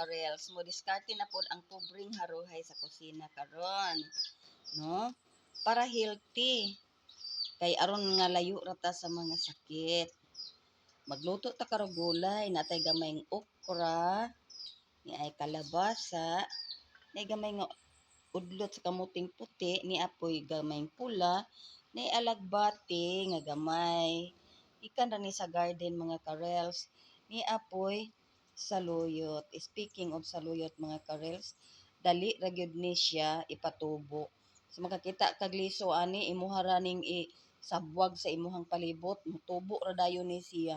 karels mo diskarte na pod ang pobreng haruhay sa kusina karon no? Para healthy. Kay aron nga layo ra ta sa mga sakit. Magluto ta karo gulay natay gamayng okra ni ay kalabasa ni gamay nga udlot sa kamuting puti ni apoy gamayng pula ni alagbati nga gamay. Ikan ra ni sa garden mga karels ni apoy saluyot speaking of saluyot mga karels dali ra ni siya ipatubo so makakita kag liso ani imuha ra ning i sabwag sa imuhang palibot mutubo ra dayon ni siya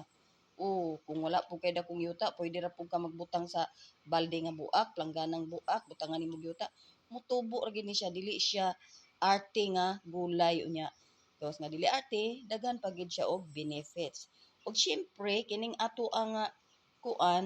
Oh, kung wala po kay dakong yuta, pwede ra po ka magbutang sa balde nga buak, langganang buak, butangan nimo yuta. Mutubo ra gid ni siya, dili siya arte nga gulay unya. Tapos nga dili arte, daghan pa gid siya og benefits. Og syempre, kining ato ang nga kuan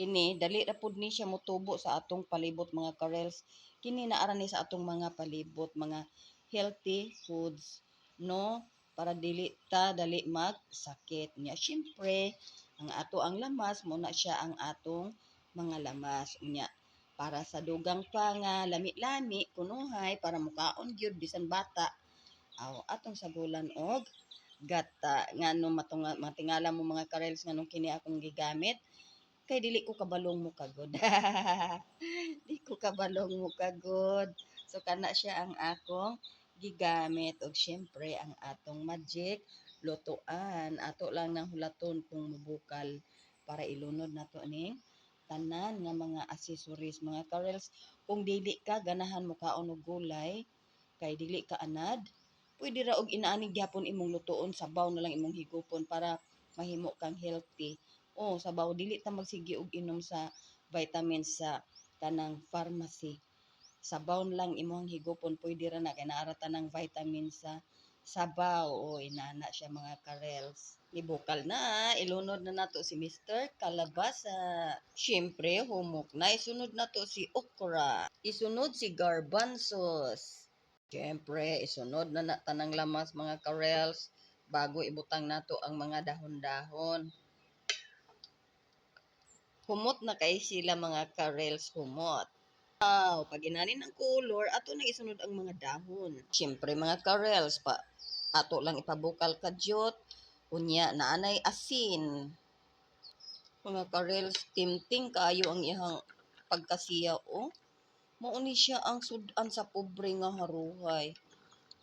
kini dali ra pud ni siya mutubo sa atong palibot mga karels. Kini naara ni sa atong mga palibot, mga healthy foods, no? para dili ta dali magsakit niya. Syempre, ang ato ang lamas muna siya ang atong mga lamas unya para sa dugang pa nga lami-lami kunuhay para mukaon gyud bisan bata aw atong sagulan og gata nga no matunga matingala mo mga karels nga nung kini akong gigamit kay dili ko kabalong mo kagod. Di ko kabalong mo kagod. So kana siya ang akong gigamit. Og syempre ang atong magic lutuan. Ato lang nang hulaton kung mubukal para ilunod nato ning tanan nga mga accessories mga karels kung dili ka ganahan mo kaon og gulay. Kay dili ka anad pwede ra og inaani gyapon imong lutuon. Sabaw na lang imong higupon para mahimo kang healthy oh sabaw. Dili ta magsigi og inom sa vitamins sa kanang pharmacy. Sabaw na lang imong higupon pwede ra na. Kay naara ta ng vitamin sa sabaw. O inana siya mga karels. Ibukal na ilunod na nato si Mr. Kalabasa. Syempre humok na. Isunod nato si okra. Isunod si garbanzos. Syempre isunod na na tanang lamas mga karels. Bago ibutang nato ang mga dahon-dahon humot na kay sila mga karels humot Wow, pag inanin ng color, ato na isunod ang mga dahon. Siyempre mga karels, pa, ato lang ipabukal kadyot, unya naanay asin. Mga karels, timting kayo ang ihang pagkasiya, oh. Mauni siya ang sudan sa pobre nga haruhay.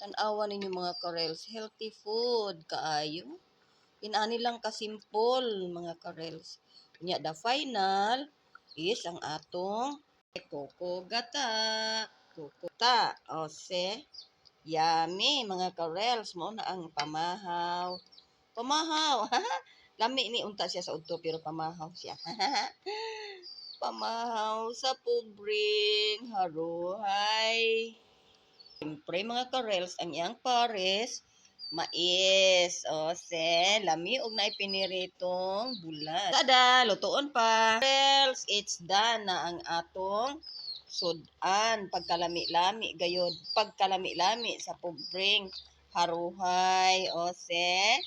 Tanawa ninyo mga karels, healthy food kaayo. Inani lang kasimpol mga karels. Unya, the final is ang atong Koko gata. Koko ta. O se. Yummy, mga karels mo na ang pamahaw. Pamahaw. Lami ni unta siya sa udto pero pamahaw siya. pamahaw sa pobreng haruhay. Siyempre mga karels, ang iyang pares, mais. O se, lami og na ipiniritong bulan. Tada, lutoon pa. Karels, it's done na ang atong sudan. Pagkalami-lami, gayod. Pagkalami-lami sa pobreng haruhay. O se,